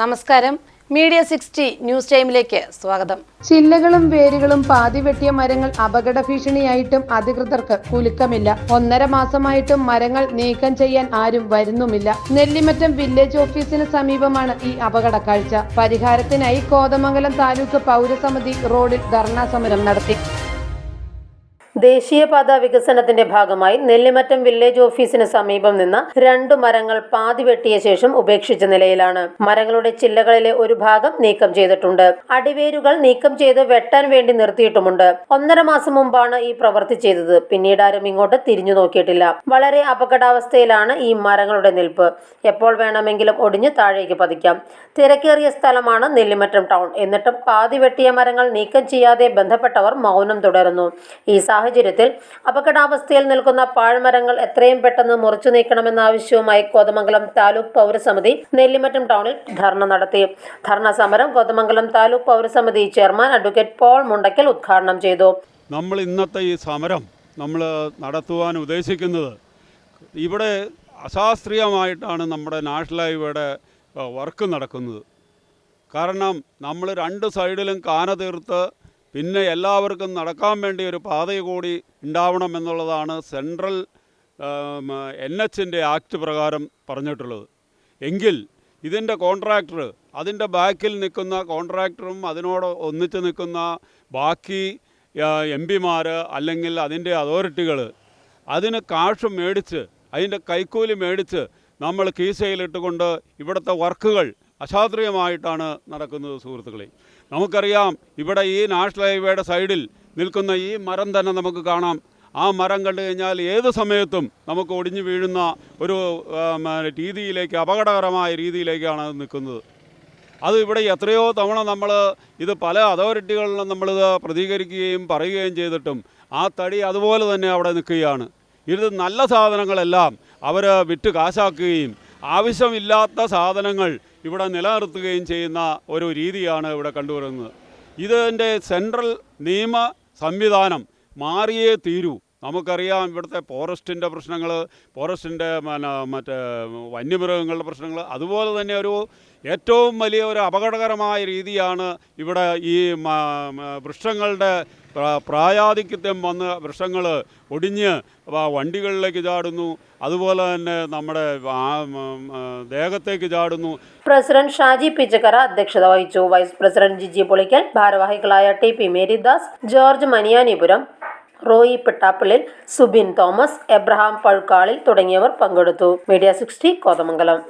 നമസ്കാരം. Media sixty news ടൈമിലേക്ക് സ്വാഗതം. ചില്ലകളും വേരുകളും പാതി വെട്ടിയ മരങ്ങൾ അപകട ഭീഷണിയായിട്ടും അധികൃതർക്ക് കുലുക്കമില്ല. ഒന്നര മാസമായിട്ടും മരങ്ങൾ നീക്കം ചെയ്യാൻ ആരും വരുന്നുമില്ല. നെല്ലിമറ്റം വില്ലേജ് ഓഫീസിന് സമീപമാണ് ഈ അപകട കാഴ്ച. പരിഹാരത്തിനായി കോതമംഗലം താലൂക്ക് പൗരസമിതി റോഡിൽ ധർണാ സമരം നടത്തി. ദേശീയപാത വികസനത്തിന്റെ ഭാഗമായി നെല്ലിമറ്റം വില്ലേജ് ഓഫീസിന് സമീപം നിന്ന് രണ്ടു മരങ്ങൾ പാതി വെട്ടിയ ശേഷം ഉപേക്ഷിച്ച നിലയിലാണ്. മരങ്ങളുടെ ചില്ലകളിലെ ഒരു ഭാഗം നീക്കം ചെയ്തിട്ടുണ്ട്. അടിവേരുകൾ നീക്കം ചെയ്ത് വെട്ടാൻ വേണ്ടി നിർത്തിയിട്ടുമുണ്ട്. ഒന്നര മാസം മുമ്പാണ് ഈ പ്രവൃത്തി ചെയ്തത്. പിന്നീട് ആരും ഇങ്ങോട്ട് തിരിഞ്ഞു നോക്കിയിട്ടില്ല. വളരെ അപകടാവസ്ഥയിലാണ് ഈ മരങ്ങളുടെ നിൽപ്പ്. എപ്പോൾ വേണമെങ്കിലും ഒടിഞ്ഞ് താഴേക്ക് പതിക്കാം. തിരക്കേറിയ സ്ഥലമാണ് നെല്ലിമറ്റം ടൗൺ. എന്നിട്ടും പാതി വെട്ടിയ മരങ്ങൾ നീക്കം ചെയ്യാതെ ബന്ധപ്പെട്ടവർ മൗനം തുടരുന്നു. ഈ സാഹചര്യത്തിൽ അപകടാവസ്ഥയിൽ നിൽക്കുന്ന പാഴ്മരങ്ങൾ എത്രയും പെട്ടെന്ന് മുറിച്ചു നീക്കണമെന്ന ആവശ്യവുമായി കോതമംഗലം താലൂക്ക് പൗരസമിതി നെല്ലിമറ്റം ടൗണിൽ ധർണ നടത്തി. ധർണ സമരം കോതമംഗലം താലൂക്ക് പൗരസമിതി ചെയർമാൻ അഡ്വക്കേറ്റ് പോൾ മുണ്ടക്കൽ ഉദ്ഘാടനം ചെയ്തു. നമ്മൾ ഇന്നത്തെ ഈ സമരം നമ്മൾ നടത്തുവാൻ ഉദ്ദേശിക്കുന്നത് ഇവിടെ അശാസ്ത്രീയമായിട്ടാണ് നമ്മുടെ നാഷണൽ ഹൈവേയുടെ വർക്ക് നടക്കുന്നത്. കാരണം നമ്മൾ രണ്ട് സൈഡിലും കാന തീർത്ത് പിന്നെ എല്ലാവർക്കും നടക്കാൻ വേണ്ടി ഒരു പാത കൂടി ഉണ്ടാവണം എന്നുള്ളതാണ് സെൻട്രൽ എൻ എച്ചിന്റെ ആക്ട് പ്രകാരം പറഞ്ഞിട്ടുള്ളത്. എങ്കിൽ ഇതിന്റെ കോൺട്രാക്ടർ അതിന്റെ ബാക്കിൽ നിൽക്കുന്ന കോൺട്രാക്ടറും അതിനോട് ഒന്നിച്ച് നിൽക്കുന്ന ബാക്കി എം പിമാർ അല്ലെങ്കിൽ അതിന്റെ അതോറിറ്റികൾ അതിന് കാശ് മേടിച്ച് അതിന്റെ കൈക്കൂലി മേടിച്ച് നമ്മൾ കീശയിലിട്ടുകൊണ്ട് ഇവിടുത്തെ വർക്കുകൾ അശാസ്ത്രീയമായിട്ടാണ് നടക്കുന്നത് സുഹൃത്തുക്കളെ. നമുക്കറിയാം ഇവിടെ ഈ നാഷണൽ ഹൈവേയുടെ സൈഡിൽ നിൽക്കുന്ന ഈ മരം തന്നെ നമുക്ക് കാണാം. ആ മരം കണ്ടു കഴിഞ്ഞാൽ ഏത് സമയത്തും നമുക്ക് ഒടിഞ്ഞു വീഴുന്ന ഒരു രീതിയിലേക്ക് അപകടകരമായ രീതിയിലേക്കാണ് അത് നിൽക്കുന്നത്. അത് ഇവിടെ എത്രയോ തവണ നമ്മൾ ഇത് പല അതോറിറ്റികളിലും നമ്മളിത് പ്രതികരിക്കുകയും പറയുകയും ചെയ്തിട്ടും ആ തടി അതുപോലെ തന്നെ അവിടെ നിൽക്കുകയാണ്. ഇത് നല്ല സാധനങ്ങളെല്ലാം അവർ വിറ്റ് കാശാക്കുകയും ആവശ്യമില്ലാത്ത സാധനങ്ങൾ ഇവിടെ നിലനിർത്തുകയും ചെയ്യുന്ന ഒരു രീതിയാണ് ഇവിടെ കണ്ടുവരുന്നത്. ഇതിന്റെ സെൻട്രൽ നിയമ സംവിധാനം മാറിയേ തീരൂ. നമുക്കറിയാം ഇവിടുത്തെ ഫോറസ്റ്റിന്റെ പ്രശ്നങ്ങൾ ഫോറസ്റ്റിന്റെ മറ്റേ വന്യമൃഗങ്ങളുടെ പ്രശ്നങ്ങൾ. അതുപോലെ തന്നെ ഒരു ഏറ്റവും വലിയ ഒരു അപകടകരമായ രീതിയാണ് ഇവിടെ ഈ വൃക്ഷങ്ങളുടെ പ്രായാധിക്യത്യം വന്ന് വൃക്ഷങ്ങൾ ഒടിഞ്ഞ് വണ്ടികളിലേക്ക് ചാടുന്നു. അതുപോലെ തന്നെ നമ്മുടെ ദേഹത്തേക്ക് ചാടുന്നു. പ്രസിഡന്റ് ഷാജി പിച്ചക്കര അധ്യക്ഷത വഹിച്ചു. വൈസ് പ്രസിഡന്റ് ജിജി പൊളിക്കൽ ഭാരവാഹികളായ T P Marydas George Maniyanipuram Roy Pittappillil Subin Thomas Abraham പഴുക്കാളിൽ തുടങ്ങിയവർ പങ്കെടുത്തു. Media sixty Kothamangalam.